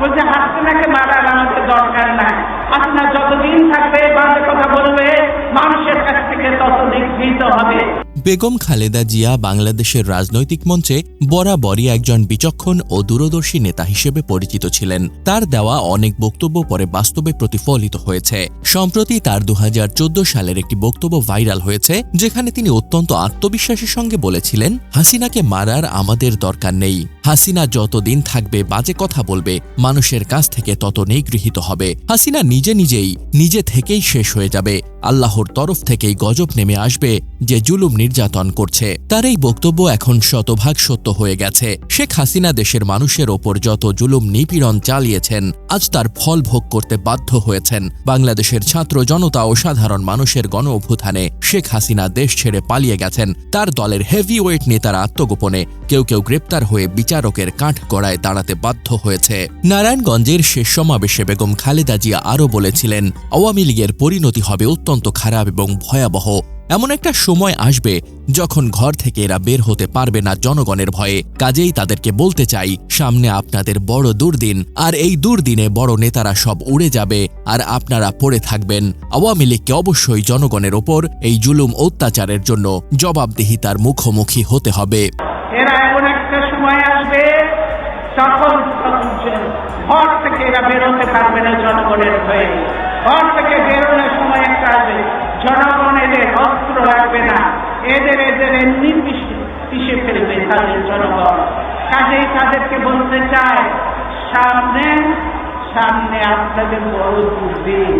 বলছে হাসিনাকে মারার আমাদের দরকার নাই। আপনার যতদিন থাকবে, বাজে কথা বলবে, মানুষের কাছ থেকে ততদিন ভীত হবে। বেগম খালেদা জিয়া বাংলাদেশের রাজনৈতিক মঞ্চে বরাবরই একজন বিচক্ষণ ও দূরদর্শী নেতা হিসেবে পরিচিত ছিলেন। তার দেওয়া অনেক বক্তব্য পরে বাস্তবে প্রতিফলিত হয়েছে। সম্প্রতি তার দু হাজার চোদ্দ সালের একটি বক্তব্য ভাইরাল হয়েছে, যেখানে তিনি অত্যন্ত আত্মবিশ্বাসের সঙ্গে বলেছিলেন, হাসিনাকে মারার আমাদের দরকার নেই। হাসিনা যতদিন থাকবে বাজে কথা বলবে, মানুষের কাছ থেকে তত নিগৃহীত হবে। হাসিনা নিজে নিজেই, নিজে থেকেই শেষ হয়ে যাবে। আল্লাহর তরফ থেকেই গজব নেমে আসবে, যে জুলুম নির্যাতন করছে। তার এই বক্তব্য এখন শতভাগ সত্য হয়ে গেছে। শেখ হাসিনা দেশের মানুষের ওপর যত জুলুম নিপীড়ন চালিয়েছেন, আজ তার ফল ভোগ করতে বাধ্য হয়েছেন। বাংলাদেশের ছাত্র জনতা ও সাধারণ মানুষের গণ অভ্যুত্থানে শেখ হাসিনা দেশ ছেড়ে পালিয়ে গেছেন। তার দলের হেভিওয়েট নেতারা আত্মগোপনে কেউ কেউ গ্রেপ্তার হয়ে বিচারকের কাঠ গড়ায় দাঁড়াতে বাধ্য হয়েছে। নারায়ণগঞ্জের শেষ সমাবেশে বেগম খালেদা জিয়া আরও বলেছিলেন, আওয়ামী লীগের পরিণতি হবে অত্যন্ত খারাপ এবং ভয়াবহ। এমন একটা সময় আসবে যখন ঘর থেকে এরা বের হতে পারবে না জনগণের ভয়ে। কাজেই তাদেরকে বলতে চাই, সামনে আপনাদের বড় দুর্দিন, আর এই দুর্দিনে বড় নেতারা সব উড়ে যাবে, আর আপনারা পড়ে থাকবেন। আওয়ামী লীগকে অবশ্যই জনগণের ওপর এই জুলুম অত্যাচারের জন্য জবাবদিহিতার মুখোমুখি হতে হবে। সময় আসবে ঘর থেকে এরা বেরোতে পারবে না জনগণের হয়ে ঘর থেকে বেরোনোর সময় একটা আসবে জনগণ এদের অস্ত্র রাখবে না। এদের এদের এমনি পিষে ফেলবে তাদের জনগণ। কাজেই তাদেরকে বলতে চায়, সামনে সামনে আপনাদের বড় দুর্দিন।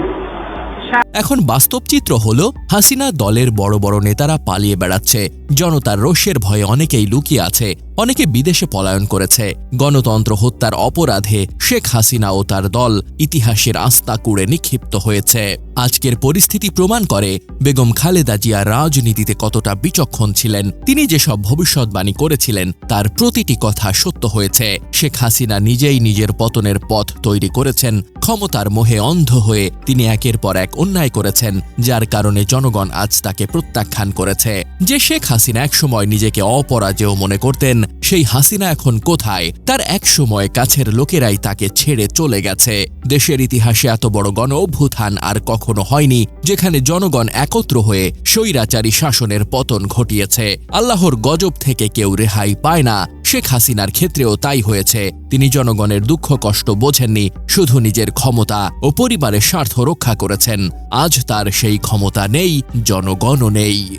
এখন বাস্তব চিত্র হল, হাসিনা দলের বড় বড় নেতারা পালিয়ে বেড়াচ্ছে। জনতার রোষের ভয়ে অনেকেই লুকিয়ে আছে। অনেকে বিদেশে পলায়ন করেছে। গণতন্ত্র হত্যার অপরাধে শেখ হাসিনা ও তার দল ইতিহাসের আস্থা কুড়ে নিক্ষিপ্ত হয়েছে। আজকের পরিস্থিতি প্রমাণ করে বেগম খালেদা জিয়া রাজনীতিতে কতটা বিচক্ষণ ছিলেন। তিনি যেসব ভবিষ্যৎবাণী করেছিলেন, তার প্রতিটি কথা সত্য হয়েছে। শেখ হাসিনা নিজেই নিজের পতনের পথ তৈরি করেছেন। ক্ষমতার মোহে অন্ধ হয়ে তিনি একের পর এক অন্যায় করেছেন, যার কারণে জনগণ আজ তাকে প্রত্যাখ্যান করেছে। যে শেখ হাসিনা একসময় নিজেকে অপরাজেয় মনে করতেন সেই হাসিনা এখন কোথায়? তার এক সময় কাছের লোকেরাই তাকে ছেড়ে চলে গেছে। দেশের ইতিহাসে এত বড় গণ অভ্যুত্থান আর কখনো হয়নি, যেখানে জনগণ একত্র হয়ে স্বৈরাচারী শাসনের পতন ঘটিয়েছে। আল্লাহর গজব থেকে কেউ রেহাই পায় না, শেখ হাসিনার ক্ষেত্রেও তাই হয়েছে। তিনি জনগণের দুঃখ কষ্ট বোঝেননি, শুধু নিজের ক্ষমতা ও পরিবারের স্বার্থ রক্ষা করেছেন। আজ তার সেই ক্ষমতা নেই, জনগণও নেই।